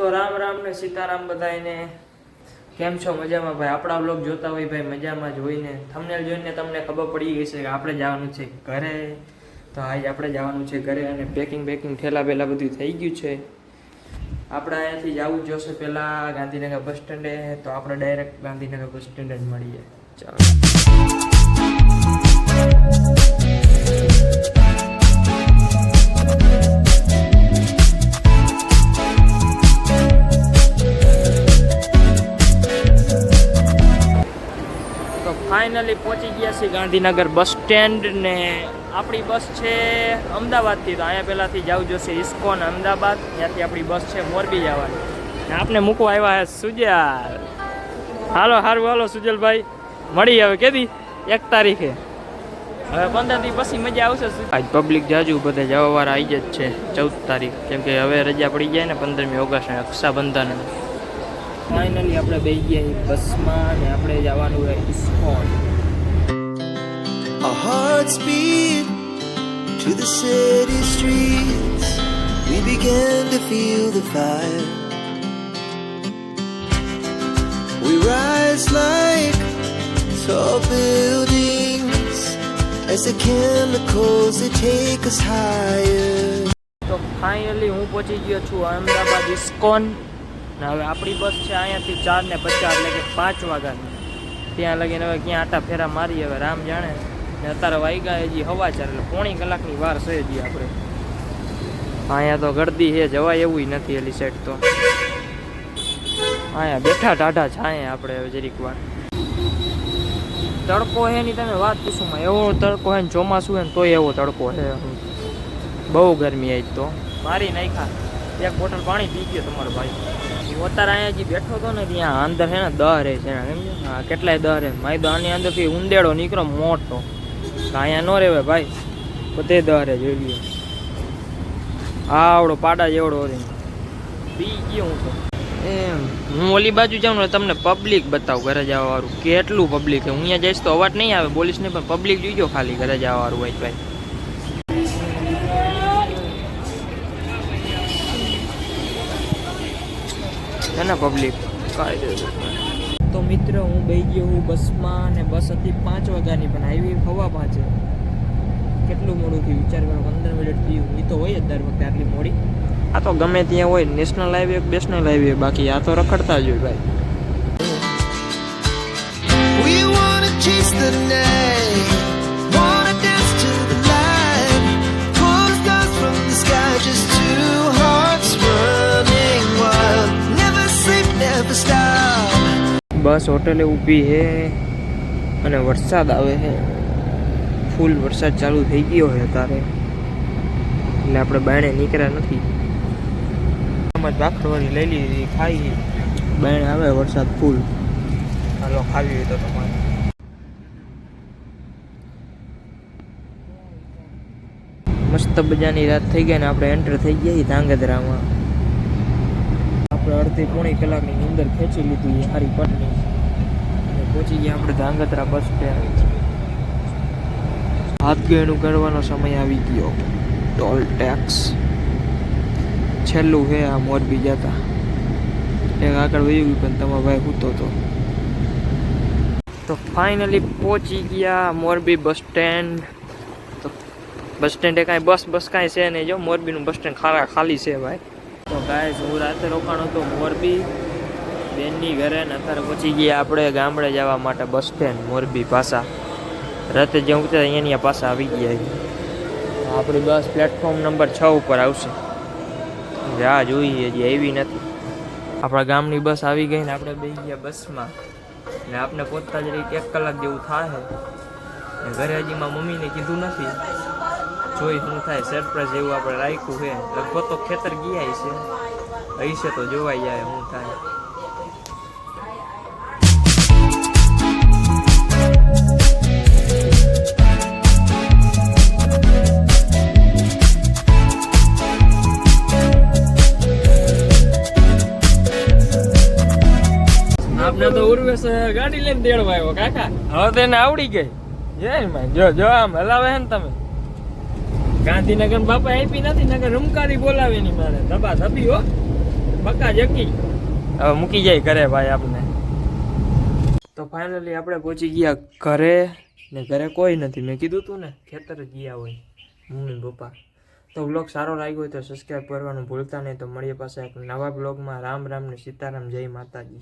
તો રામ રામ ને સીતારામ બધાયને. કેમ છો મજામાં ભાઈ? આપણા બ્લોગ જોતા હોય ભાઈ, મજામાં જોઈને તમને જોઈને તમને ખબર પડી ગઈ છે કે આપણે જવાનું છે ઘરે. તો આજ આપણે જવાનું છે ઘરે અને પેકિંગ બેકિંગ ઠેલા પહેલાં બધું થઈ ગયું છે. આપણે અહીંયાથી જવું જોશે પહેલાં ગાંધીનગર બસ સ્ટેન્ડે તો આપણે ડાયરેક્ટ ગાંધીનગર બસ સ્ટેન્ડે જ મળીએ. ચાલો. ફાઇનલી પહોંચી ગયા છીએ ગાંધીનગર બસ સ્ટેન્ડ ને આપણી બસ છે અમદાવાદથી. તો અહીંયા પહેલાંથી જવું જોશે ઇસ્કોન અમદાવાદ. ત્યાંથી આપણી બસ છે મોરબી જવાની. ને આપણે મૂકવા આવ્યા છે સુજલ હાલો, હારું, હાલો સુજલભાઈ મળી હવે કેદી? એક તારીખે. હવે પંદર દી પછી મજા આવશે આજ પબ્લિક જાજુ બધા જવા વાળા આવી જ છે. ચૌદ તારીખ. કેમ કે હવે રજા પડી જાય ને પંદરમી ઓગસ્ટ રક્ષાબંધન. ફાઇનલી આપણે બે ગયા બસમાં ને આપણે જવાનું હોય ISKCON. Our hearts beat to the city streets. We began to feel the fire. We rise like tall buildings as the chemicals they take us higher. તો ફાઇનલી હું પહોંચી ગયો છું અમદાવાદ ઇસ્કોન ને હવે આપણી બસ છે અહીંયાથી ચાર ને પચાસ એટલે કે પાંચ વાગ્યાની ત્યાં લગીને હવે ક્યાં આટા ફેરા મારી હવે રામ જાણે ને અત્યારે વાગ્યા હજી હવા ચાર એટલે પોણી કલાકની વાર છે હજી આપણે. અહીંયા તો ગરદી છે, જવાય એવું નથી એલી સાઈડ તો. અહીંયા બેઠા ટાઢા છાંય આપણે જરીક વાર. તડકો હે ની તમે વાત પૂછું એવો તડકો હે ને ચોમાસું હે ને તોય એવો તડકો હે બહુ ગરમી આજ તો. મારી નાખ્યા. એક બોટલ પાણી પી ગયો તમારો ભાઈ. અત્યારે અહીંયા જે બેઠો હતો ને ત્યાં અંદર છે ને દર હે છે કેટલાય દર હે મારી તો આની અંદરથી ઉંદેડો નીકળો મોટો. અહીંયા ન રહેવાય ભાઈ. પોતે હે જોઈ લ્યો. આવડો પાડા જેવડો રે પી ગયો હું તો. એમ. હું ઓલી બાજુ જાઉં ને તમને પબ્લિક બતાવું ઘરે જવા કેટલું પબ્લિક હું અહીંયા જઈશ તો અવાજ નહીં આવે પોલીસ નહીં, પણ પબ્લિક જોઈજો ખાલી ઘરે જવા વાળું હોય ભાઈ. છે ને પબ્લિક તો મિત્ર, હું બે ગયો હું બસમાં ને બસ હતી પાંચ વાગ્યાની, પણ આવી હવા પાંચે કેટલું મોડું થયું? વિચાર કરો પંદર મિનિટ થયું. એ તો હોય જ દર વખતે આટલી મોડી. આ તો ગમે ત્યાં હોય નેશનલ હાઈવે બેશનલ હાઈવે બાકી આ તો રખડતા જ હોય ભાઈ. બસ હોટલે ઊભી છે અને વરસાદ આવે છે ફૂલ વરસાદ ચાલુ થઈ ગયો છે અત્યારે. એટલે આપણે બાયણે નીકળ્યા નથી. જ ભાખરવાળી લઈ લીધી, ખાઈ બાયણે આવે વરસાદ ફૂલ. હાલો, ખાવી હોય તો તમારે. મસ્ત મજાની રાત થઈ ગઈ ને આપણે એન્ટર થઈ ગયા ધાંગધ્રામાં. આપણે અડધી પોણી કલાકની અંદર ખેંચી લીધી હારી પટની. પહોંચી ગયા આપણે ધાંગધ્રા બસ સ્ટેન્ડ હાથ ગયણું કરવાનો સમય આવી ગયો. ટોલ ટેક્સ છેલ્લું હે આ મોરબી જતા એક આગળ વહી ગયું પણ તમારો ભાઈ હૂતો હતો તો ફાઇનલી પહોંચી ગયા મોરબી બસ સ્ટેન્ડ તો બસ સ્ટેન્ડે કાંઈ બસ બસ કાંઈ છે નહીં જો. મોરબીનું બસ સ્ટેન્ડ ખાલી ખાલી છે ભાઈ. તો ગાય હું રાતે રોકાણો હતો મોરબી. બેનની ઘરે ને અત્યારે પહોંચી ગયા આપણે ગામડે જવા માટે બસ સ્ટેન્ડ મોરબી પાસા. રાતે જે ઉતરે અહીંયા પાસા આવી ગયા આપણી બસ પ્લેટફોર્મ નંબર છ ઉપર આવશે. રાહ જોઈએ હજી આવી નથી. આપણા ગામની બસ આવી ગઈ ને આપણે બે ગયા બસમાં ને આપણે પહોંચતા જ એક કલાક જેવું થાય ને ઘરે હજી મારા મમ્મીને કીધું નથી. જોઈ શું થાય સરપ્રાઈઝ એવું આપણે રાખ્યું છે. લગભગ તો ખેતર ગયા છે હશે તો જોવાઈ જાય શું થાય. તો ઉર્વેશ ગાડી લઈને દેડવા આવ્યો, કાકા. હવે તેને આવડી ગઈ. જય માં જો જો આમ હલાવે ને તમે. ગાંધીનગર બાપા આપી નથી નગર રમકારી બોલાવે ની મારે. ધબા ધબી, હો. બકા જકી. હવે મૂકી જાય ઘરે ભાઈ આપને. તો ફાઇનલી આપણે પહોંચી ગયા ઘરે. ને ઘરે કોઈ નથી. મેં કીધું તું ને, ખેતર ગયા હોય. મમ્મી, પપ્પા. તો બ્લોગ સારો લાગ્યો હોય તો સબસ્ક્રાઈબ કરવાનું ભૂલતા નહીં. તો મળીએ પાસે એક નવા બ્લોગમાં રામ રામ ને સીતારામ. જય માતાજી.